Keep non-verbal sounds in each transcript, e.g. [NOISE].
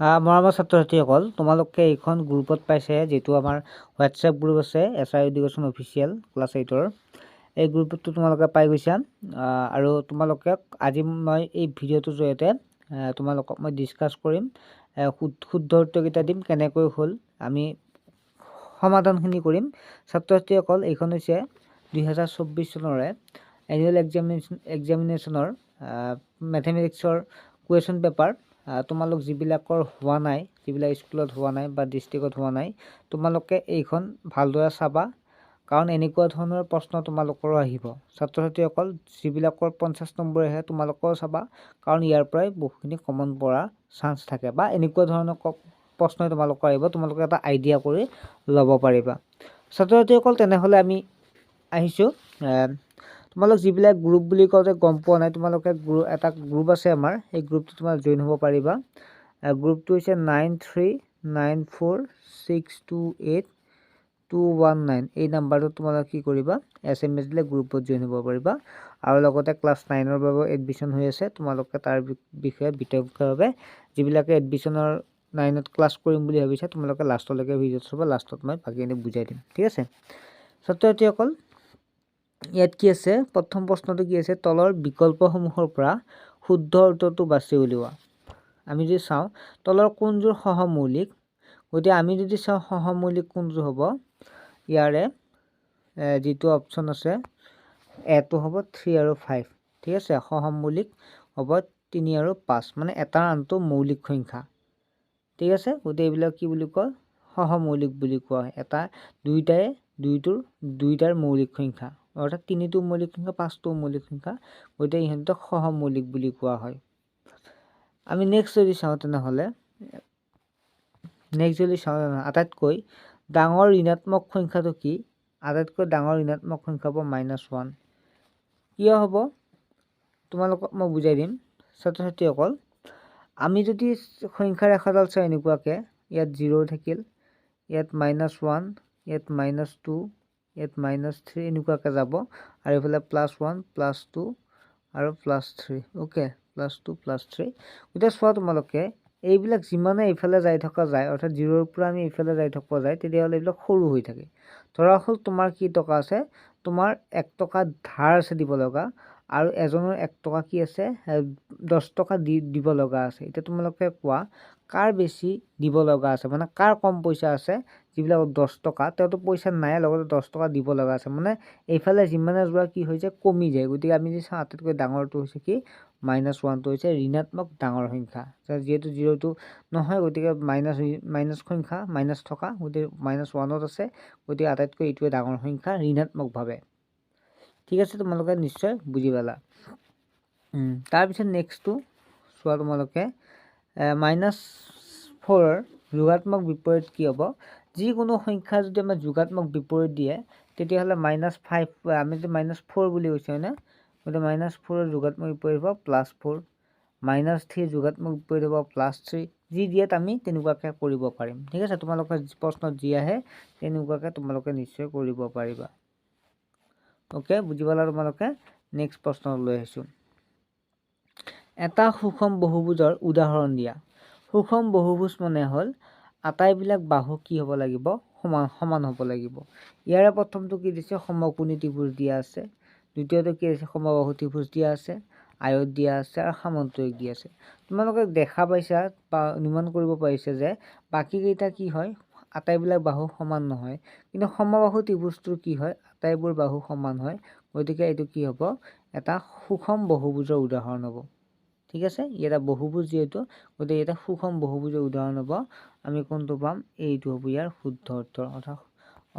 মৰমৰ ছাত্ৰ ছাত্ৰীসকল তোমালোকে এইখন গ্ৰুপত পাইছে যিটো আমাৰ হোৱাটছএপ গ্ৰুপ আছে S I education official class এইটৰ। এই গ্ৰুপটো তোমালোকে পাই গৈছা। আৰু তোমালোকে আজি মই এই ভিডিঅ'টোৰ জৰিয়তে তোমালোকক মই ডিছকাছ কৰিম শুদ্ধ উত্তৰকেইটা দিম কেনেকৈ হ'ল আমি সমাধানখিনি কৰিম। ছাত্ৰ ছাত্ৰীসকল এইখন হৈছে দুহেজাৰ চৌব্বিছ চনৰে এনুৱেল এক্সামিনেশ্যন এক্সামিনেশ্যনৰ মেথেমেটিক্সৰ কুৱেশ্যন পেপাৰ তোমালোক যিবিলাকৰ হোৱা নাই, যিবিলাক স্কুলত হোৱা নাই বা ডিষ্ট্ৰিক্টত হোৱা নাই, তোমালোকে এইখন ভালদৰে চাবা। কাৰণ এনেকুৱা ধৰণৰ প্ৰশ্ন তোমালোকৰো আহিব। ছাত্ৰ ছাত্ৰীসকল যিবিলাকৰ পঞ্চাছ নম্বৰ আহে তোমালোকেও চাবা। কাৰণ ইয়াৰ পৰাই বহুখিনি কমন পৰাৰ চান্স থাকে বা এনেকুৱা ধৰণৰ প্ৰশ্নই তোমালোকৰ আহিব। তোমালোকে এটা আইডিয়া কৰি ল'ব পাৰিবা। ছাত্ৰ ছাত্ৰীসকল তেনেহ'লে আমি আহিছোঁ। তোমালোক যিবিলাক গ্ৰুপ বুলি কওঁতে গম পোৱা নাই, তোমালোকে গ্ৰু এটা গ্ৰুপ আছে আমাৰ, সেই গ্ৰুপটো তোমালোক জইন হ'ব পাৰিবা। গ্ৰুপটো হৈছে nine three nine four six two eight two one nine এই নাম্বাৰটোত তোমালোকে কি কৰিবা এছ এম এছ দিলে গ্ৰুপত জইন হ'ব পাৰিবা। আৰু লগতে ক্লাছ নাইনৰ বাবে এডমিশ্যন হৈ আছে, তোমালোকে তাৰ বিষয়ে বিতংভাৱে যিবিলাকে এডমিশ্যনৰ নাইনত ক্লাছ কৰিম বুলি ভাবিছে, তোমালোকে লাষ্টলৈকে ভিডিঅ'টো চাবা লাষ্টত মই বাকীখিনি বুজাই দিম। ঠিক আছে? ছাত্ৰ ছাত্ৰীসকল ইয়াত কি আছে? প্ৰথম প্ৰশ্নটো কি আছে? তলৰ বিকল্পসমূহৰ পৰা শুদ্ধ উত্তৰটো বাছি উলিওৱা। আমি যদি চাওঁ, তলৰ কোনযোৰ সহমৌলিক? গতিকে আমি যদি চাওঁ সহমৌলিক কোনযোৰ হ'ব? ইয়াৰে যিটো অপশ্যন আছে, এটো হ'ব থ্ৰী আৰু ফাইভ ঠিক আছে? সহমৌলিক হ'ব তিনি আৰু পাঁচ। মানে এটাৰ আনটো মৌলিক সংখ্যা। ঠিক আছে? গতিকে এইবিলাক কি বুলি কয়? সহমৌলিক বুলি কোৱা হয়। এটা, দুইটাই, দুইটোৰ, দুইটাৰ মৌলিক সংখ্যা। অৰ্থাৎ তিনিটো মৌলিক সংখ্যা পাঁচটো মৌলিক সংখ্যা গতিকে ইহঁতক সহমৌলিক বুলি কোৱা হয়। আমি নেক্সট যদি চাওঁ তেনেহ'লে নেক্সট যদি চাওঁ আটাইতকৈ ডাঙৰ ঋণাত্মক সংখ্যাটো কি? আটাইতকৈ ডাঙৰ ঋণাত্মক সংখ্যা হ'ব মাইনাছ ওৱান কিয় হ'ব? তোমালোকক মই বুজাই দিম। ছাত্ৰ ছাত্ৰীসকল আমি যদি সংখ্যা ৰেখাডাল চাওঁ এনেকুৱাকৈ ইয়াত জিৰ' থাকিল ইয়াত মাইনাছ ওৱান ইয়াত মাইনাছ টু ইয়াত মাইনাছ থ্ৰী এনেকুৱাকৈ যাব। আৰু এইফালে প্লাছ ওৱান প্লাছ টু আৰু plus three okay plus two plus three এতিয়া চোৱা তোমালোকে, এইবিলাক যিমানে এইফালে যাই থকা যায়, অৰ্থাৎ জিৰ'ৰ পৰা আমি এইফালে যাই থকা যায়, তেতিয়াহ'লে এইবিলাক সৰু হৈ থাকে। ধৰা হ'ল তোমাৰ কি টকা আছে? তোমাৰ এক টকা ধাৰ আছে দিব লগা। আৰু এজনৰ এক টকা কি আছে দহ টকা দি দিব লগা আছে। এতিয়া তোমালোকে কোৱা কাৰ বেছি দিব লগা আছে? মানে কাৰ কম পইচা আছে যিবিলাক দহ টকা তেওঁতো পইচা নাই লগতে দহ টকা দিব লগা আছে। মানে এইফালে যিমানে যোৱা কি হৈ যায় কমি যায়। গতিকে আমি যদি চাওঁ আটাইতকৈ ডাঙৰটো হৈছে কি মাইনাছ ওৱানটো হৈছে ঋণাত্মক ডাঙৰ সংখ্যা। যিহেতু জিৰ'টো নহয় গতিকে মাইনাছ মাইনাছ সংখ্যা মাইনাছ থকা গতিকে মাইনাছ ওৱানত আছে গতিকে আটাইতকৈ এইটোৱে ডাঙৰ সংখ্যা ঋণাত্মকভাৱে। ঠিক আছে, তোমালোকে নিশ্চয় বুজি পালা। তাৰপিছত নেক্সটটো চোৱা তোমালোকে মাইনাছ ফ'ৰৰ যোগাত্মক বিপৰীত কি হ'ব? যিকোনো সংখ্যা যদি আমাৰ যোগাত্মক বিপৰীত দিয়ে, তেতিয়াহ'লে মাইনাছ ফাইভ আমি যদি মাইনাছ ফ'ৰ বুলি কৈছোঁ, হয়নে? গতিকে মাইনাছ ফ'ৰৰ যোগাত্মক বিপৰীত হ'ব প্লাছ ফ'ৰ মাইনাছ থ্ৰীৰ যোগাত্মক বিপৰীত হ'ব প্লাছ থ্ৰী যি দিয়াত আমি তেনেকুৱাকৈ কৰিব পাৰিম। ঠিক আছে, তোমালোকৰ প্ৰশ্নত যি আহে, তেনেকুৱাকৈ তোমালোকে নিশ্চয় কৰিব পাৰিবা। অ'কে বুজি পালা তোমালোকে? নেক্সট প্ৰশ্ন লৈ আহিছোঁ। এটা সুষম বহুভুজৰ উদাহৰণ দিয়া। সুষম বহুভুজ মানে হ'ল আটাইবিলাক বাহু কি হ'ব লাগিব? সমান সমান হ'ব লাগিব। ইয়াৰে প্ৰথমটো কি দিছে? সমকোণী ত্ৰিভুজ দিয়া আছে। দ্বিতীয়টো কি আছে সমবাহু ত্ৰিভুজ দিয়া আছে আয়ত দিয়া আছে আৰু সামন্তৰিক দিয়া আছে। তোমালোকে দেখা পাইছা বা অনুমান কৰিব পাৰিছে যে বাকীকেইটা কি হয়? আটাইবিলাক বাহু সমান নহয়। কিন্তু সমবাহু ত্ৰিভুজটোৰ কি হয়? আটাইবোৰ বাহু সমান হয়। গতিকে এইটো কি হ'ব? এটা সুষম বহুভুজৰ উদাহৰণ হ'ব। ঠিক আছে? ই এটা বহুভুজ যিহেতু, গতিকে এটা সুষম বহুভুজৰ উদাহৰণ হ'ব। আমি কোনটো পাম? এইটো হ'ব ইয়াৰ শুদ্ধ উত্তৰ। অৰ্থাৎ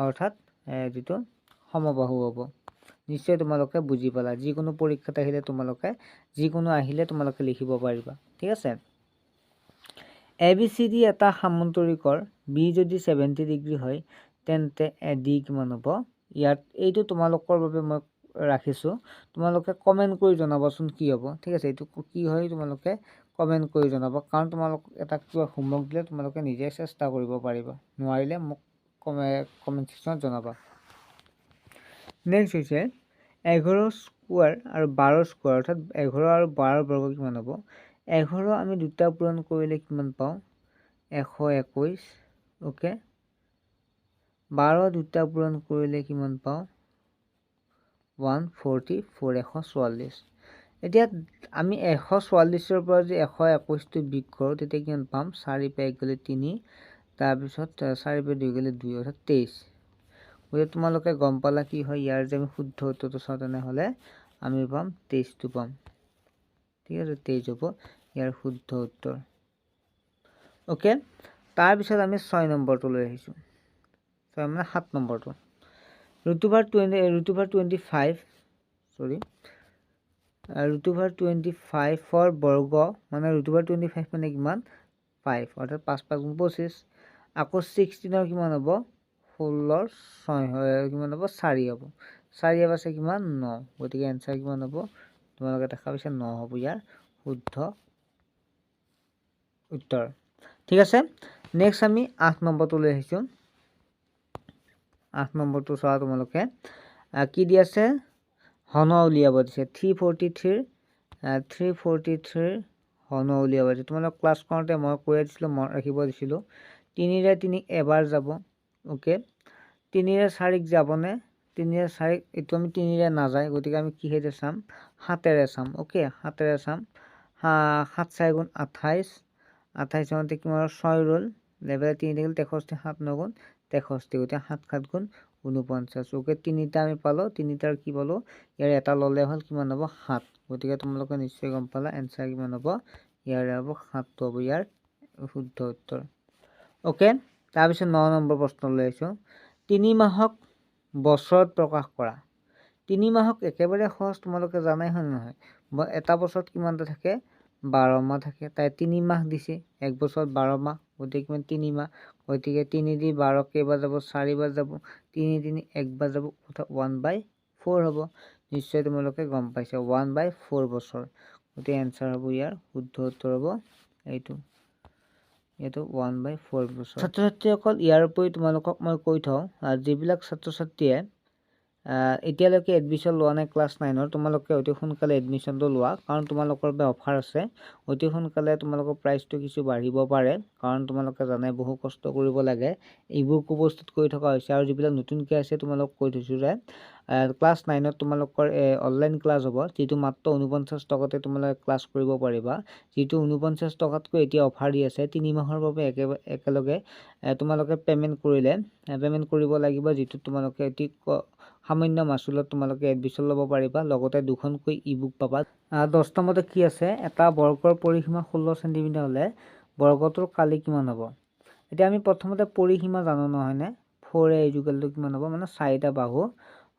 অৰ্থাৎ যিটো সমবাহু হ'ব। নিশ্চয় তোমালোকে বুজি পালা। যিকোনো পৰীক্ষাত আহিলে তোমালোকে, যিকোনো আহিলে তোমালোকে লিখিব পাৰিবা। ঠিক আছে? এ, বি, চি, ডি এটা সামন্তৰিকৰ, বি যদি ছেভেণ্টি ডিগ্ৰী হয়, তেন্তে এ, ডি কিমান হ'ব? ইয়াত এইটো তোমালোকৰ বাবে মই ৰাখিছোঁ। তোমালোকে কমেণ্ট কৰি জনাবাচোন কি হ'ব, ঠিক আছে? এইটো কি হয়, তোমালোকে কমেণ্ট কৰি জনাব। কাৰণ তোমালোক এটা কিবা হোমৱৰ্ক দিলে তোমালোকে নিজে চেষ্টা কৰিব পাৰিবা। নোৱাৰিলে মোক কমে কমেণ্ট ছেকশ্যনত জনাবা। নেক্সট হৈছে, এঘাৰ স্কোৱাৰ আৰু বাৰ স্কোৱাৰ অৰ্থাৎ এঘাৰ আৰু বাৰ বৰ্গ কিমান হ'ব? এঘাৰ আমি দুটা পূৰণ কৰিলে কিমান পাওঁ? এশ একৈছ অ'কে বাৰ দুটা পূৰণ কৰিলে কিমান পাওঁ? ওৱান ফৰ্টি ফ'ৰ এশ চৌৱাল্লিছ। এতিয়া আমি এশ চৌৱাল্লিছৰ পৰা যদি এশ একৈছটো বিগ কৰোঁ তেতিয়া কিমান পাম? চাৰি এক গ'লে তিনি তাৰপিছত চাৰি পে দুই গ'লে দুই অৰ্থাৎ তেইছ। গতিকে তোমালোকে গম পালা কি হয়? ইয়াৰ যে আমি শুদ্ধ উত্তৰটো চাওঁ তেনেহ'লে আমি পাম তেইছটো পাম। ঠিক আছে তেইছ হ'ব ইয়াৰ শুদ্ধ উত্তৰ। অ'কে তাৰপিছত আমি ছয় নম্বৰটো লৈ আহিছোঁ। ছয় মানে সাত নম্বৰটো root over twenty root over twenty five sorry root over twenty ফাইভৰ বৰ্গ মানে ৰুটুভাৰ টুৱেণ্টি ফাইভ মানে কিমান? ফাইভ অৰ্থাৎ পাঁচ পাঁচ গুণ পঁচিছ আকৌ ছিক্সটিনৰ কিমান হ'ব? ষোল্লৰ ছয় কিমান হ'ব? চাৰি হ'ব। চাৰি আছে কিমান? ন। গতিকে এনচাৰ কিমান হ'ব? তোমালোকে দেখা পাইছা, ন হ'ব ইয়াৰ শুদ্ধ উত্তৰ। ঠিক আছে? নেক্সট আমি আঠ নম্বৰটো লৈ আহিছোঁ। আঠ নম্বৰটো চোৱা তোমালোকে। কি দি আছে? হন উলিয়াব দিছে। থ্ৰী ফৰ্টি থ্ৰীৰ থ্ৰী ফৰ্টি থ্ৰীৰ হন উলিয়াব দিছে। তোমালোক ক্লাছ কৰোঁতে মই কৈ দিছিলোঁ মনত ৰাখিব দিছিলোঁ। তিনিৰে তিনি এবাৰ যাব অ'কে তিনিৰে চাৰিক যাবনে? তিনিৰে চাৰিক, এইটো আমি তিনিৰে নাযায়, গতিকে আমি কিহেৰে চাম? সাতেৰে চাম অ'কে সাতেৰে চাম। সাত চাৰি গুণ আঠাইছ আঠাইছ মানতে কিমান ছয় ৰ'ল। লেভেল তিনি থাকিল তেষষ্ঠি, সাত নগুণ তেষষ্ঠি গতিকে সাত সাত গুণ ঊনপঞ্চাছ। অ'কে তিনিটা আমি পালোঁ তিনিটাৰ কি পালোঁ? ইয়াৰ এটা ল'লে হ'ল কিমান হ'ব? সাত। গতিকে তোমালোকে নিশ্চয় গম পালা এনচাৰ কিমান হ'ব? ইয়াৰে হ'ব সাতটো হ'ব ইয়াৰ শুদ্ধ উত্তৰ। অ'কে তাৰপিছত ন নম্বৰ প্ৰশ্ন লৈ আহিছোঁ। তিনি মাহক বছৰত প্ৰকাশ কৰা। তিনি মাহক একেবাৰে সহজ তোমালোকে জানাই হয় নহয়? এটা বছৰত কিমানটা থাকে? বাৰ মাহ থাকে। তাই তিনি মাহ দিছে। এক বছৰত বাৰ মাহ। গতিকে কিমান তিনি মাহ। গতিকে তিনি দি বাৰ কেইবাৰ যাব? চাৰিবাৰ যাব? তিনি তিনি একবাৰ যাব? অৰ্থাৎ ওৱান বাই ফ'ৰ হ'ব। নিশ্চয় তোমালোকে গম পাইছা। ওৱান বাই ফ'ৰ বছৰ। গতিকে এনচাৰ হ'ব ইয়াৰ। শুদ্ধ উত্তৰ হ'ব এইটো। এইটো ওৱান বাই ফ'ৰ বছৰ। ছাত্ৰ ছাত্ৰীসকল ইয়াৰ উপৰি তোমালোকক মই কৈ থওঁ যিবিলাক ছাত্ৰ ছাত্ৰীয়ে এতিয়ালৈকে এডমিশ্যন লোৱা নাই ক্লাছ নাইনৰ তোমালোকে অতি সোনকালে এডমিশ্যনটো লোৱা কাৰণ তোমালোকৰ বাবে অফাৰ আছে। অতি সোনকালে তোমালোকৰ প্ৰাইচটো কিছু বাঢ়িব পাৰে কাৰণ তোমালোকে জানে বহু কষ্ট কৰিব লাগে। ইবুকো প্ৰস্তুত কৰি থকা হৈছে আৰু যিবিলাক নতুনকৈ আছে তোমালোক কৈ থৈছোঁ যে ক্লাছ নাইনত তোমালোকৰ অনলাইন ক্লাছ হ'ব যিটো মাত্ৰ ঊনপঞ্চাছ টকাতে তোমালোকে ক্লাছ কৰিব পাৰিবা। যিটো ঊনপঞ্চাছ টকাতকৈ এতিয়া অফাৰ দি আছে তিনি মাহৰ বাবে একেবাৰে একেলগে তোমালোকে পে'মেণ্ট কৰিলে। পে'মেণ্ট কৰিব লাগিব যিটো তোমালোকে অতি সামান্য মাচুলত তোমালোকে এডমিশ্যন ল'ব পাৰিবা, লগতে দুখনকৈ ই বুক পাবা। দহ নম্বৰতে কি আছে? এটা বৰ্গৰ পৰিসীমা ষোল্ল চেণ্টিমিটাৰ হ'লে বৰ্গটোৰ কালি কিমান হ'ব? এতিয়া আমি প্ৰথমতে পৰিসীমা জানো নহয়নে ফ'ৰ এ ইজুকেলটো কিমান হ'ব? মানে চাৰিটা বাহু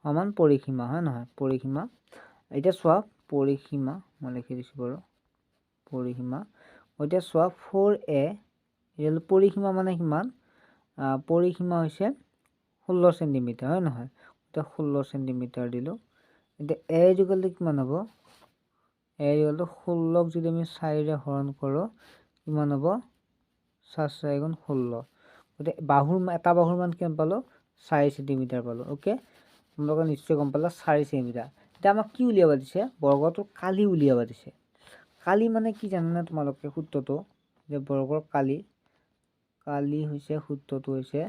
সমান পৰিসীমা, হয় নহয়? পৰিসীমা। এতিয়া চোৱা, পৰিসীমা, মই লিখি দিছোঁ বাৰু। পৰিসীমা। এতিয়া চোৱা ফ'ৰ এ পৰিসীমা মানে কিমান? পৰিসীমা হৈছে ষোল্ল চেণ্টিমিটাৰ হয় নহয়? এতিয়া ষোল্ল চেণ্টিমিটাৰ দিলোঁ। এতিয়া এ ইজুকেলটো কিমান হ'ব? এ ইজুকেলটো ষোল্লক যদি আমি চাৰিৰে হৰণ কৰোঁ, কিমান হ'ব? চাৰ চাৰি গুণ ষোল্ল। গতিকে বাহুৰ এটা বাহুৰ মান কিমান পালোঁ? চাৰি চেণ্টিমিটাৰ পালোঁ। অ'কে তোমালোকে নিশ্চয় গম পালা চাৰি চেণ্টিমিটাৰ এতিয়া আমাক কি উলিয়াব দিছে? বৰ্গটো কালি উলিয়াব দিছে। কালি মানে কি জানানে তোমালোকে সূত্ৰটো? যে বৰ্গৰ কালি কালি হৈছে সূত্ৰটো হৈছে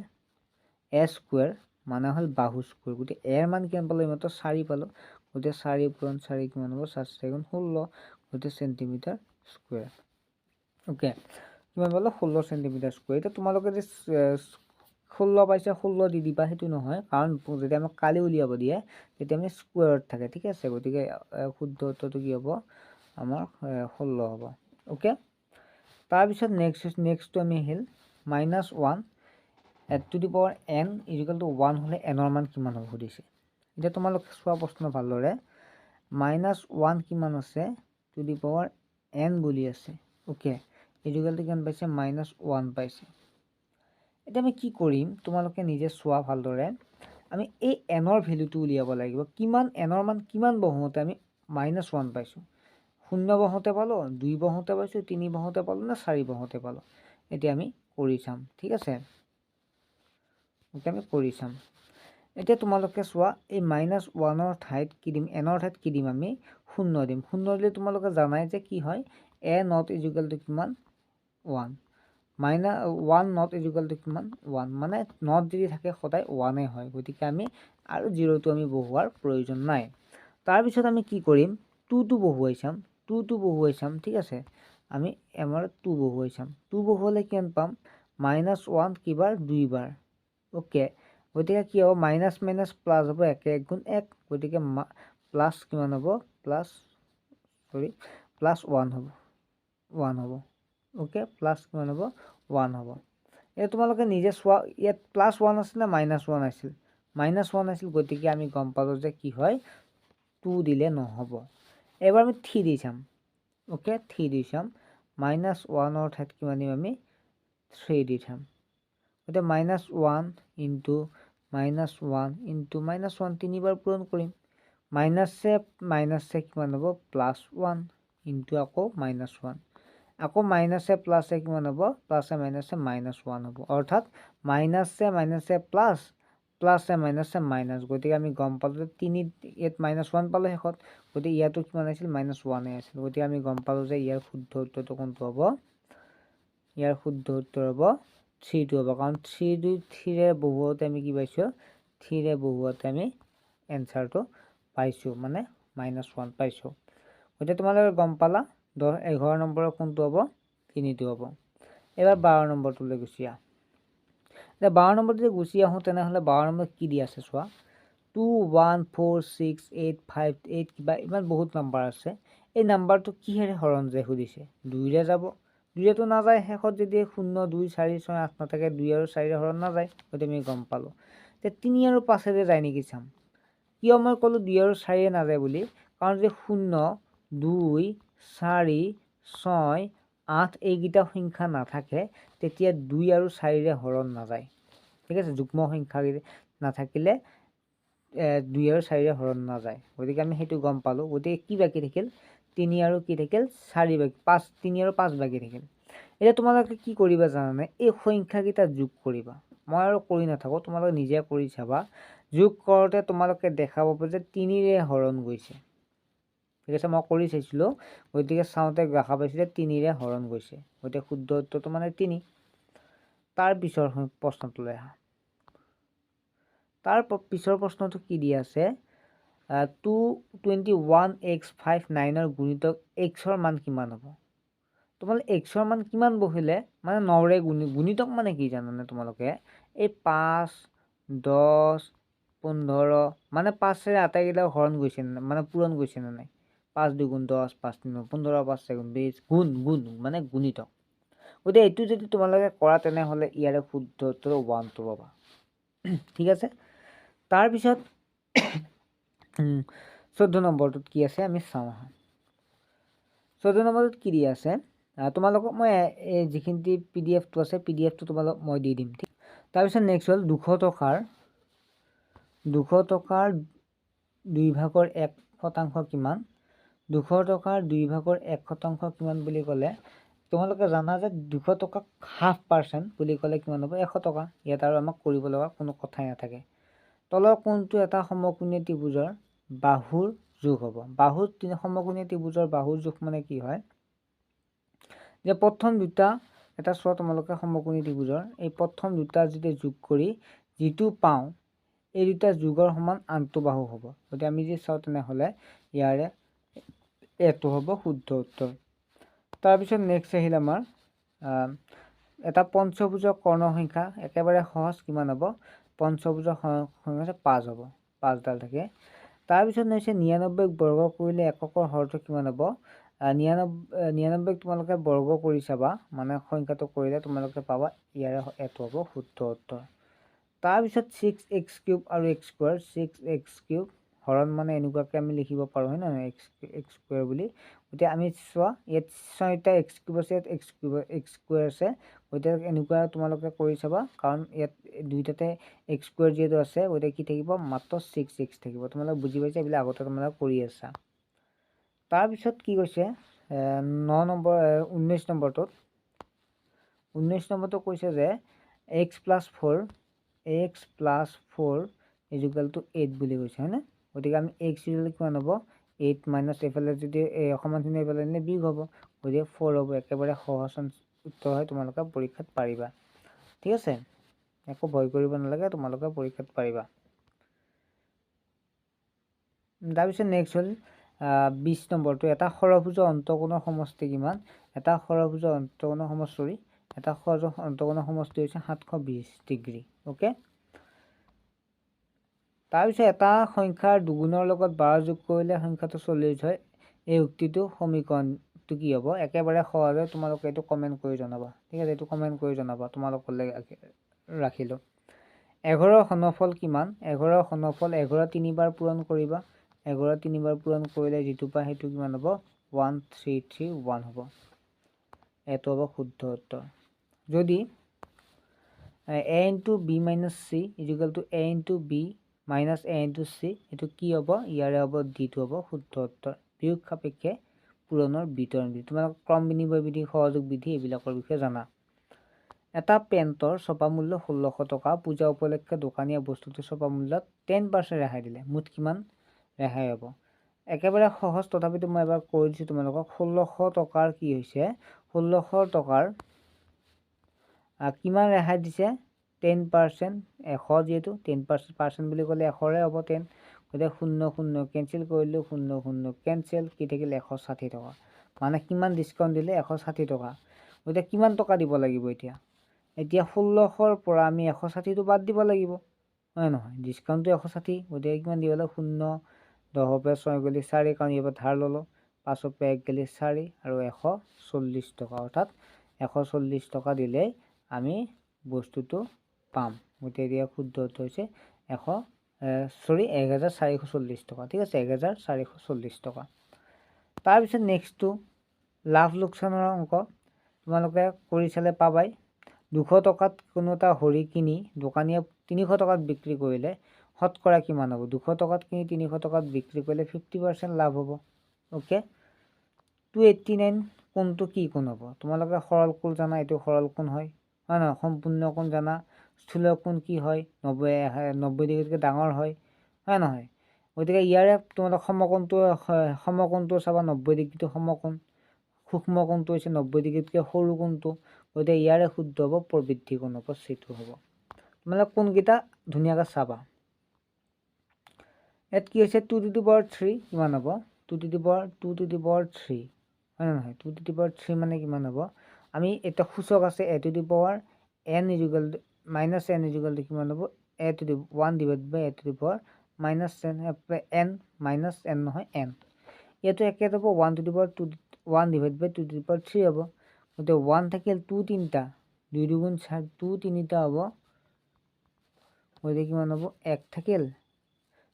এ স্কুৱেৰ মানে হ'ল বাহু স্কুৱেৰ গতিকে এৰ মান কিমান পালোঁ এইমাত্ৰ চাৰি পালোঁ। গতিকে চাৰি পূৰণ চাৰি কিমান হ'ব? চাৰি চাৰি ষোল্ল। গতিকে চেণ্টিমিটাৰ স্কুৱেৰ অ'কে কিমান পালোঁ? ষোল্ল চেণ্টিমিটাৰ স্কুৱেৰ এতিয়া তোমালোকে যে ষোল্ল পাইছে, ষোল্ল দি দিবা, সেইটো নহয়। কাৰণ যদি আমাক কালি উলিয়াব দিয়ে, তেতিয়া মানে স্কুৱেৰত থাকে, ঠিক আছে? গতিকে শুদ্ধ উত্তৰটো কি হ'ব? আমাৰ ষোল্ল হ'ব। অ'কে তাৰপিছত নেক্সট নেক্সটটো আমি Ahil. Minus one to the power N equal to one হ'লে এনৰ মান কিমান হ'ব সুধিছে। এতিয়া তোমালোকে চোৱা প্ৰশ্ন ভালদৰে। মাইনাছ ওৱান কিমান আছে? টু দি পাৱাৰ এন বুলি আছে। অ'কে ইজিকেলটো কিমান পাইছে? মাইনাছ ওৱান পাইছে। এতিয়া আমি কি কৰিম? তোমালোকে নিজে চোৱা ভালদৰে। আমি এই এনৰ ভেলুটো উলিয়াব লাগিব। কিমান এনৰ মান কিমান বহোঁতে আমি মাইনাছ ওৱান পাইছোঁ? শূন্য বহোঁতে পালোঁ দুই বহোঁতে পাইছোঁ তিনি বহোঁতে পালোঁ নে চাৰি বহোঁতে পালোঁ? এতিয়া আমি কৰি চাম ঠিক আছে? এতিয়া আমি কৰি চাম। এতিয়া তোমালোকে চোৱা, এই মাইনাছ ওৱানৰ ঠাইত কি দিম এনৰ ঠাইত কি দিম আমি? শূন্য দিম। শূন্য দিলে তোমালোকে জানাই যে কি হয় এ নট ইজুকেলটো কিমান? One minus one not equal two কিমান? ওৱান মানে নট যদি থাকে, সদায় ওৱানেই হয়। গতিকে আমি আৰু জিৰ'টো আমি বহুৱাৰ প্ৰয়োজন নাই। তাৰপিছত আমি কি কৰিম? টুটো বহুৱাই চাম। টুটো বহুৱাই চাম, ঠিক আছে? আমি এমৰ টু বহুৱাই চাম। টু বহুৱালে কিমান পাম? মাইনাছ ওৱান কিবাৰ দুইবাৰ। অ'কে গতিকে কি হ'ব? মাইনাছ মাইনাছ প্লাছ হ'ব একে এক গুণ এক। গতিকে প্লাছ কিমান হ'ব? প্লাছ চৰি প্লাছ ওৱান হ'ব। ওৱান হ'ব। অ'কে প্লাছ কিমান হ'ব? ওৱান হ'ব। এতিয়া তোমালোকে নিজে চোৱা, ইয়াত প্লাছ ওৱান আছিল নে মাইনাছ ওৱান আছিল। মাইনাছ ওৱান আছিল, গতিকে আমি গম পালোঁ যে কি হয়? টু দিলে নহ'ব। এবাৰ আমি থ্ৰী দি চাম। অ'কে থ্ৰী দি চাম। মাইনাছ ওৱানৰ ঠাইত কিমান দিম আমি? থ্ৰী দি চাম। গতিকে minus one into minus one into minus one তিনিবাৰ পূৰণ কৰিম। মাইনাছে মাইনাছে কিমান হ'ব? প্লাছ ওৱান ইনটু আকৌ মাইনাছ ওৱান আকৌ মাইনাছে প্লাছে কিমান হ'ব? প্লাছে মাইনাছে মাইনাছ ওৱান হ'ব। অৰ্থাৎ মাইনাছে মাইনাছে প্লাছ প্লাছে মাইনাছে মাইনাছ গতিকে আমি গম পালোঁ যে তিনি ইয়াত মাইনাছ ওৱান পালোঁ শেষত। গতিকে ইয়াতো কিমান আছিল মাইনাছ ওৱানে আছিল গতিকে আমি গম পালোঁ যে ইয়াৰ শুদ্ধ উত্তৰটো কোনটো হ'ব? ইয়াৰ শুদ্ধ উত্তৰ হ'ব থ্ৰীটো হ'ব, কাৰণ থ্ৰী দুই থ্ৰীৰে বহুৱাওঁতে আমি কি পাইছোঁ? থ্ৰীৰে বহুৱাওঁতে আমি এনচাৰটো পাইছোঁ মানে মাইনাছ ওৱান পাইছোঁ। গতিকে তোমালোকে গম পালা, দহ, এঘাৰ নম্বৰৰ কোনটো হ'ব? তিনিটো হ'ব। এইবাৰ বাৰ নম্বৰটোলৈ গুচি আহ। এতিয়া বাৰ যদি গুচি আহোঁ, তেনেহ'লে বাৰ নম্বৰত কি দি আছে চোৱা? Two one four six eight five eight কিবা, ইমান বহুত নাম্বাৰ আছে। এই নাম্বাৰটো কিহেৰে হৰণ যায় সুধিছে? দুইৰে যাব। দুইৰেতো নাযায়, শেষত যদি শূন্য, দুই, চাৰি, ছয়, আঠ নাথাকে, দুই আৰু চাৰিৰে হৰণ নাযায়, গতিকে আমি গম পালোঁ। যে তিনি আৰু পাঁচেৰে যায় নেকি চাম? কিয় মই ক'লোঁ দুই আৰু চাৰিৰে নাযায় বুলি? কাৰণ যদি শূন্য, দুই, চাৰি, ছয়, আঠ এইকেইটা সংখ্যা নাথাকে, তেতিয়া দুই আৰু চাৰিৰে হৰণ নাযায়। ঠিক আছে, যুগ্ম সংখ্যা নাথাকিলে দুই আৰু চাৰিৰে হৰণ নাযায়। গতিকে আমি সেইটো গম পালোঁ। গতিকে কি বাকী থাকিল? তিনি আৰু কি থাকিল? চাৰি বাকী পাঁচ তিনি আৰু পাঁচ বাকী থাকিল। এতিয়া তোমালোকে কি কৰিবা জানানে? এই সংখ্যাকেইটা যোগ কৰিবা। মই আৰু কৰি নাথাকোঁ তোমালোকে নিজে কৰি চাবা। যোগ কৰোঁতে তোমালোকে দেখা পাব যে তিনিৰে হৰণ গৈছে। ঠিক আছে মই কৰি চাইছিলোঁ। গতিকে চাওঁতে দেখা পাইছোঁ যে তিনিৰে হৰণ গৈছে। গতিকে শুদ্ধ উত্তৰটো মানে তিনি। তাৰ পিছৰ প্ৰশ্নটোলৈ আহা। তাৰ পিছৰ প্ৰশ্নটো কি দি আছে? Two twenty one X five নাইনৰ গুণিতক এক্সৰ মান কিমান হ'ব? তোমালোকে এক্সৰ মান কিমান বহিলে? মানে নৰে গুণি গুণিতক মানে কি জানানে তোমালোকে? এই পাঁচ দহ পোন্ধৰ মানে পাঁচেৰে আটাইকেইটা হৰণ গৈছে নে মানে পূৰণ গৈছে নে নাই? পাঁচ দুগুণ দহ পাঁচ তিনি পোন্ধৰ পাঁচ চাৰিগুণ বিছ গুণ গুণ মানে গুণিতক। গতিকে এইটো যদি তোমালোকে কৰা তেনেহ'লে ইয়াৰে শুদ্ধ উত্তৰ ওৱানটো পাবা। [CLEARS THROAT] ঠিক আছে? তাৰপিছত চৈধ্য নম্বৰটোত কি আছে আমি চাওঁ আহা। চৈধ্য নম্বৰটোত কি দি আছে তোমালোকক মই এই যিখিনি পি ডি এফটো আছে পি ডি এফটো তোমালোক মই দি দিম ঠিক? তাৰপিছত নেক্সট হ'ল দুশ টকাৰ। দুশ টকাৰ দুই ভাগৰ এক শতাংশ কিমান? দুশ টকাৰ দুই ভাগৰ এক শতাংশ কিমান বুলি ক'লে তোমালোকে জানা যে দুশ টকাক হাফ পাৰ্চেণ্ট বুলি ক'লে কিমান হ'ব? এশ টকা। ইয়াত আৰু আমাক কৰিব লগা কোনো কথাই নাথাকে। তলৰ কোনটো এটা সমকোণীয় ত্ৰিভুজৰ। বাহুৰ যোগ হ'ব। বাহুৰ সমকোণীয় ত্ৰিভুজৰ বাহুৰ যোগ মানে কি হয়? যে প্ৰথম দুটা এটা চোৱা তোমালোকে সমকোণী ত্ৰিভুজৰ। এই প্ৰথম দুটা যদি যোগ কৰি যিটো পাওঁ এই দুটা যোগৰ সমান আনটো বাহু হ'ব। গতিকে আমি যদি চাওঁ তেনেহ'লে ইয়াৰে এইটো হ'ব শুদ্ধ উত্তৰ। তাৰপিছত নেক্সট আহিল আমাৰ এটা পঞ্চভুজৰ কৰ্ণ সংখ্যা একেবাৰে সহজ কিমান হ'ব? পঞ্চভুজৰ সংখ্যা পাঁচ হ'ব। পাঁচডাল থাকে। তাৰপিছত হৈছে নিৰান্নব্বৈক বৰ্গ কৰিলে এককৰ হৰটো কিমান হ'ব? নিৰান্নব্বৈ নিৰান্নব্বৈক তোমালোকে বৰ্গ কৰি চাবা মানে সংখ্যাটো কৰিলে তোমালোকে পাবা ইয়াৰে এইটো হ'ব শুদ্ধ উত্তৰ তাৰপিছত ছিক্স এক্স কিউব আৰু X square, six X cube, হৰণ মানে এনেকুৱাকৈ আমি লিখিব পাৰোঁ, হয় নহয়? এক্স এক্স স্কুৱেৰ বুলি। গতিকে আমি চোৱা, ইয়াত ছয়টা এক্স কিউব আছে, ইয়াত এক্স কিউব, এক্স স্কুৱেৰ আছে। গতিকে এনেকুৱা তোমালোকে কৰি চাবা কাৰণ ইয়াত দুইটাতে এক্স স্কুৱেৰ যিহেতু আছে গতিকে কি থাকিব? মাত্ৰ ছিক্স ছিক্স থাকিব। তোমালোকে বুজি পাইছা এইবিলাক আগতে তোমালোকে কৰি আছা। তাৰপিছত কি কৈছে? ন নম্বৰ ঊনৈছ নম্বৰটোত। ঊনৈছ নম্বৰটো কৈছে যে X plus four X plus four equal to eight বুলি কৈছে হয়নে? গতিকে আমি এক্স ইজুকেল কিমান হ'ব? এইট মাইনাছ এইফালে যদি সমানখিনি এইফালে নিলে বিগ হ'ব। গতিকে ফ'ৰ হ'ব একেবাৰে সহজ উত্তৰ হয় তোমালোকে পৰীক্ষাত পাৰিবা। ঠিক আছে? একো ভয় কৰিব নালাগে তোমালোকে পৰীক্ষাত পাৰিবা। তাৰপিছত নেক্সট হ'ল বিছ নম্বৰটো। এটা সৰভুজ অন্তকোণৰ সমষ্টি কিমান? এটা সৰভুজ অন্তকোণৰ সমষ্টি এটা সৰজ অন্তকোণৰ সমষ্টি হৈছে সাতশ বিছ ডিগ্ৰী অ'কে? তাৰপিছত এটা সংখ্যাৰ দুগুণৰ লগত বাৰ যোগ কৰিলে সংখ্যাটো চল্লিছ হয়। এই উক্তিটো সমীকৰণটো কি হ'ব? একেবাৰে সহজে তোমালোকে এইটো কমেণ্ট কৰি জনাবা। ঠিক আছে এইটো কমেণ্ট কৰি জনাবা। তোমালোকলৈ ৰাখিলোঁ। এঘাৰৰ ঘনফল কিমান? এঘাৰৰ ঘনফল এঘাৰ তিনিবাৰ পূৰণ কৰিবা। এঘাৰ তিনিবাৰ পূৰণ কৰিলে যিটো পায় সেইটো কিমান হ'ব? ওৱান থ্ৰী থ্ৰী ওৱান হ'ব। এইটো হ'ব শুদ্ধ উত্তৰ। যদি A into B minus C equal to A into B minus A into C এইটো কি হ'ব? ইয়াৰে হ'ব ডিটো হ'ব শুদ্ধ উত্তৰ। বিয়োগ সাপেক্ষে পূৰণৰ বিতৰণ বিধি। তোমালোক ক্ৰম বিনিময় বিধি সহযোগ বিধি এইবিলাকৰ বিষয়ে জানা। এটা পেণ্টৰ চপা মূল্য ষোল্লশ টকা পূজা উপলক্ষে দোকানীয়ে বস্তুটোৰ চপা মূল্যত টেন পাৰ্চেণ্ট ৰেহাই দিলে। মুঠ কিমান ৰেহাই হ'ব? একেবাৰে সহজ তথাপিতো মই এবাৰ কৈ দিছোঁ তোমালোকক ষোল্লশ টকাৰ কি হৈছে? ষোল্লশ টকাৰ কিমান ৰেহাই দিছে? টেন পাৰ্চেণ্ট এশ যিহেতু টেন পাৰ্চেণ্ট পাৰ্চেণ্ট বুলি ক'লে এশৰে হ'ব টেন গতিকে শূন্য শূন্য কেঞ্চেল কৰিলোঁ শূন্য শূন্য কেঞ্চেল কি থাকিল এশ ষাঠি টকা। মানে কিমান ডিছকাউণ্ট দিলে এশ ষাঠি টকা। গতিকে কিমান টকা দিব লাগিব এতিয়া? এতিয়া ষোল্লশৰ পৰা আমি এশ ষাঠিটো বাদ দিব লাগিব। হয় নহয়? ডিছকাউণ্টটো এশ ষাঠি গতিকে কিমান দিব লাগিব শূন্য দহৰ পৰা ছয় গ'লে চাৰি কাৰণ ইয়াৰ পৰা ধাৰ ল'লোঁ। পাঁচৰ পৰা এক গ'লে চাৰি আৰু এশ চল্লিছ টকা। অৰ্থাৎ এশ চল্লিছ টকা দিলেই আমি বস্তুটো পাম। গতিকে এতিয়া শুদ্ধ হৈছে এশ চৰি এক হেজাৰ চাৰিশ চল্লিছ টকা ঠিক আছে এক হেজাৰ চাৰিশ চল্লিছ টকা। তাৰপিছত নেক্সটটো লাভ লোকচানৰ অংক তোমালোকে কৰি চালে পাবাই। দুশ টকাত কোনো এটা হৰি কিনি দোকানীয়ে তিনিশ টকাত বিক্ৰী কৰিলে শতকৰা কিমান হ'ব? দুশ টকাত কিনি তিনিশ টকাত বিক্ৰী কৰিলে ফিফটি পাৰ্চেণ্ট লাভ হ'ব। অ'কে টু এইট্টি নাইন কোনটো কি কোন হ'ব? তোমালোকে সৰল কোণ জানা? এইটো সৰল কোণ হয়? হয় নহয়? সম্পূৰ্ণ কোণ জানা? স্থূল কোণ কি হয়? নব্বৈ নব্বৈ ডিগ্ৰীতকৈ ডাঙৰ হয় হয় নহয়? গতিকে ইয়াৰে তোমালোক সমকোণটো সমকোণটো চাবা নব্বৈ ডিগ্ৰীটো সমকোণ সূক্ষ্ম কোণটো হৈছে নব্বৈ ডিগ্ৰীতকৈ সৰু কোণটো গতিকে ইয়াৰে শুদ্ধ হ'ব প্ৰবৃদ্ধি কোণ হ'ব চিটো হ'ব। তোমালোকে কোনকেইটা ধুনীয়াকৈ চাবা। ইয়াত কি হৈছে? Two to the power three কিমান হ'ব? Two to the power two to the power three হয় নহয়? Two to the power three মানে কিমান হ'ব? আমি এটা সূচক আছে A to the power N equal minus N ইজুগেলটো কিমান হ'ব A to the one divide by A to the power minus N N minus N নহয় এন ইয়াতো একে হ'ব one to the power two one divide by two to the power three হ'ব। গতিকে one থাকিল two তিনিটা, দুই দুগুণ চাৰি টু তিনিটা হ'ব। গতিকে কিমান হ'ব এক থাকিল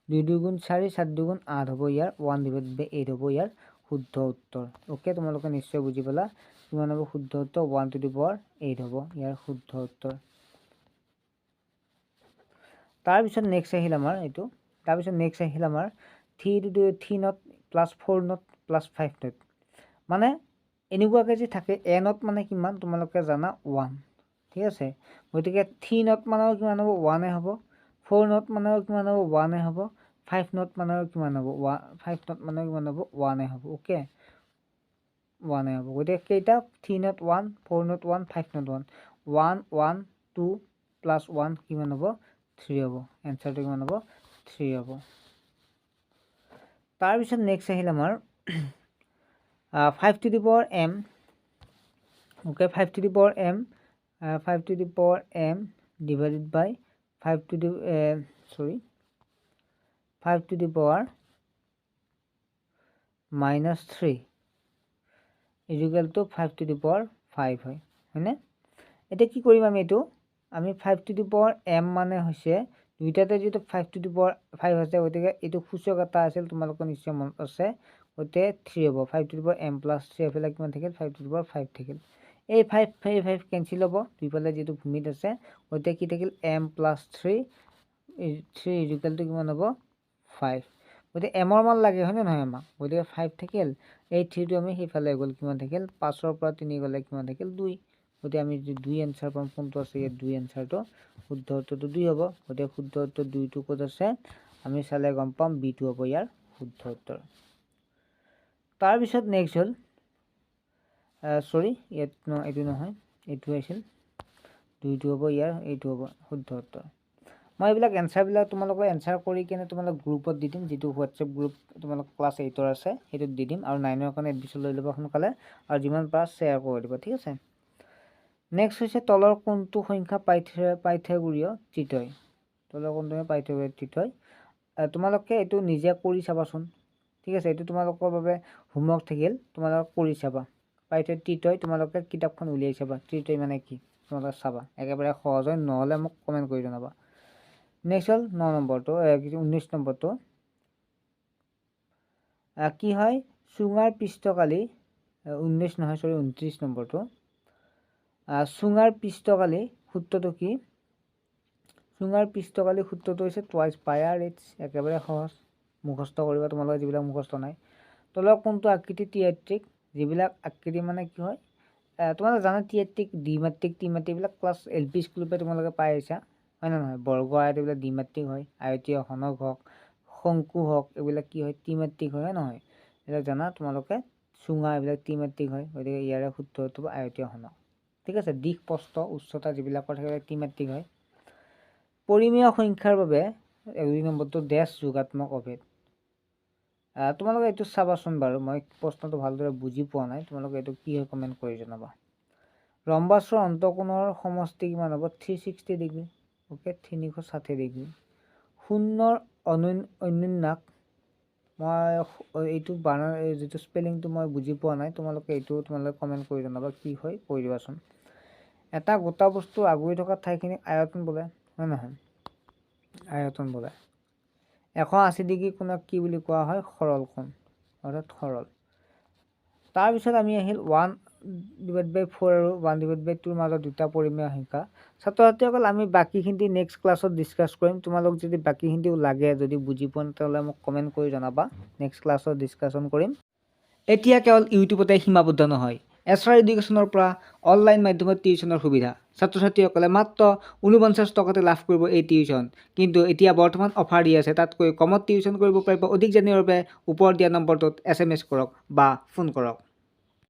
দুই দুগুণ চাৰি চাৰি দুগুণ আঠ হ'ব ইয়াৰ ওৱান ডিভাইড বাই এইট হ'ব ইয়াৰ শুদ্ধ উত্তৰ অ'কে তোমালোকে নিশ্চয় বুজি পালা? কিমান হ'ব শুদ্ধ উত্তৰ one to the power eight হ'ব ইয়াৰ শুদ্ধ উত্তৰ তাৰপিছত নেক্সট আহিল আমাৰ এইটো তাৰপিছত নেক্সট আহিল আমাৰ three two three naught plus four naught plus five naught মানে এনেকুৱাকৈ যে থাকে এ নট মানে কিমান তোমালোকে জানা? ওৱান ঠিক আছে? গতিকে থ্ৰী নট মানেও কিমান হ'ব? ওৱানে হ'ব। ফ'ৰ নট মানেও কিমান হ'ব? ওৱানে হ'ব। ফাইভ নট মানেও কিমান হ'ব? ওৱান ফাইভ নট মানেও কিমান হ'ব? ওৱানে হ'ব। অ'কে ওৱানে হ'ব। গতিকে কেইটা? Three naught one four naught one five naught one one one two plus one কিমান হ'ব? থ্ৰী হ'ব। এনচাৰটো কিমান হ'ব? থ্ৰী হ'ব। তাৰপিছত নেক্সট আহিল আমাৰ five to the power M okay five to the power M five to the power M divided by five to the sorry five to the power minus three equal to five to the power five হয়। হয়নে? এতিয়া কি কৰিম আমি এইটো? আমি five to the power M মানে হৈছে দুইটাতে যিটো five to the power five আছে, গতিকে এইটো সূচক এটা আছিল, তোমালোকৰ নিশ্চয় মনত আছে। গতিকে থ্ৰী হ'ব five to the power M plus three এফালে কিমান থাকিল? Five to the power five থাকিল। এই ফাইভ ফাইভ ফাইভ কেঞ্চেল হ'ব, দুইফালে যিটো ভূমিত আছে। গতিকে কি থাকিল? এম প্লাছ থ্ৰী থ্ৰী ইজুকেলটো কিমান হ'ব? ফাইভ গতিকে এমৰ মান লাগে, হয়নে নহয় আমাক? গতিকে ফাইভ থাকিল। এই থ্ৰীটো আমি সেইফালে গ'ল, কিমান থাকিল? পাঁচৰ পৰা তিনি গ'লে কিমান থাকিল? দুই। গতিকে আমি যদি দুই এনচাৰ পাম কোনটো আছে ইয়াত দুই এনচাৰটো শুদ্ধ উত্তৰটো দুই হ'ব। গতিকে শুদ্ধ উত্তৰ দুইটো ক'ত আছে আমি চালে গম পাম বিটো হ'ব ইয়াৰ শুদ্ধ উত্তৰ। তাৰপিছত নেক্সট হ'ল চৰি ইয়াত এইটো নহয় এইটো আহিছিল। দুইটো হ'ব ইয়াৰ এইটো হ'ব শুদ্ধ উত্তৰ। মই এইবিলাক এনচাৰবিলাক তোমালোকৰ এনচাৰ কৰি কিনে তোমালোক গ্ৰুপত দি দিম যিটো হোৱাটছএপ গ্ৰুপ তোমালোক ক্লাছ এইটৰ আছে সেইটোত দি দিম। আৰু নাইনৰ কাৰণে এডমিশ্যন লৈ ল'বা সোনকালে আৰু যিমান পাৰা শ্বেয়াৰ কৰি দিবা ঠিক আছে? নেক্সট হৈছে তলৰ কোনটো সংখ্যা পাইথে, পাইথাগোৰীয় ত্ৰিতয় তলৰ কোনটো পাইথাগোৰীয় ত্ৰিতয় তোমালোকে এইটো নিজে কৰি চাবাচোন। ঠিক আছে, এইটো তোমালোকৰ বাবে হোমৱৰ্ক থাকিল। তোমালোকে কৰি চাবা। পাইথে ত্ৰিতয় তোমালোকে কিতাপখন উলিয়াই চাবা। ত্ৰিতয় মানে কি? তোমালোকে চাবা। একেবাৰে সহজ হয় নহ'লে মোক কমেণ্ট কৰি জনাবা। নেক্সট হ'ল ন নম্বৰটো ঊনৈছ নম্বৰটো। কি হয়? চুঙাৰ পৃষ্ঠকালি ঊনৈছ নহয়, চৰি ঊনত্ৰিছ নম্বৰটো। চুঙাৰ পৃষ্ঠকালি সূত্ৰটো কি? চুঙাৰ পৃষ্ঠকালি সূত্ৰটো হৈছে টুৱাইছ পায়াৰ এইটছ একেবাৰে সহজ। মুখস্থ কৰিবা তোমালোকে যিবিলাক মুখস্থ নাই। তলৰ কোনটো আকৃতি তিয়াত্ৰিক যিবিলাক আকৃতি মানে কি হয়? তোমালোকে জানা তিয়াত্ৰিক দ্বিমাত্ৰিক ত্ৰিমাত্ৰিক এইবিলাক ক্লাছ এল পি স্কুলৰ পৰা তোমালোকে পাই আহিছা। হয় নে নহয়? বৰ্গ আয়ত এইবিলাক দ্বিমাত্ৰিক হয়। আয়তীয় ঘনক হওক শংকু হওক এইবিলাক কি হয়? ত্ৰিমাত্ৰিক হয় নহয়? এইবিলাক জানা তোমালোকে চুঙা এইবিলাক ত্ৰিমাত্ৰিক হয়। গতিকে ইয়াৰে সূত্ৰটো হ'ব আয়তীয় ঘনক। ঠিক আছে? দিশ প্ৰস্থ উচ্চতা যিবিলাকৰ থাকে ত্ৰিমাত্ৰিক হয়। পৰিমেয় সংখ্যাৰ বাবে দুই নম্বৰটো ডেছ যোগাত্মক অভেদ। তোমালোকে এইটো চাবাচোন বাৰু, মই প্ৰশ্নটো ভালদৰে বুজি পোৱা নাই। তোমালোকে এইটো কি হয় কমেণ্ট কৰি জনাবা? ৰম্বাছৰ অন্তকোণৰ সমষ্টি কিমান হ'ব? থ্ৰী ছিক্সটি ডিগ্ৰী অ'কে তিনিশ ষাঠি ডিগ্ৰী শূন্যৰ অনন্য অন্যন্যাক মই এইটো বানান যিটো স্পেলিংটো মই বুজি পোৱা নাই, তোমালোকে এইটো তোমালোকে কমেণ্ট কৰি জনাবা কি হয়, কৈ দিবাচোন। এটা গোটা বস্তু আগুৰি থকা ঠাইখিনিক আয়তন বোলে, হয় নহয়? আয়তন বোলে। এশ আশী ডিগ্ৰী কোণক কি বুলি কোৱা হয়? সৰল কোণ। অৰ্থাৎ সৰল। তাৰপিছত আমি আহিল ওৱান ডিভাইড বাই ফ'ৰ আৰু ওৱান ডিভাইড বাই টুৰ মাজত দুটা পৰিমেয় সংখ্যা। ছাত্ৰ ছাত্ৰীসকল আমি বাকীখিনি নেক্সট ক্লাছত ডিছকাছ কৰিম। তোমালোক যদি বাকীখিনিও লাগে, যদি বুজি পোৱা তেতিয়াহ'লে মোক কমেণ্ট কৰি জনাবা। নেক্সট ক্লাছত ডিছকাশ্যন কৰিম। এতিয়া কেৱল ইউটিউবতে সীমাবদ্ধ নহয়। এছাৰ এডুকেশ্যনৰ পৰা অনলাইন মাধ্যমত টিউশ্যনৰ সুবিধা। ছাত্ৰ ছাত্ৰীসকলে মাত্ৰ ঊনপঞ্চাছ টকাতে লাভ কৰিব এই টিউশ্যন কিন্তু এতিয়া বৰ্তমান অফাৰ দি আছে, তাতকৈ কমত টিউশ্যন কৰিব পাৰিব। অধিক জানিবৰ বাবে ওপৰত দিয়া নম্বৰটোত এছ এম এছ কৰক বা ফোন কৰক।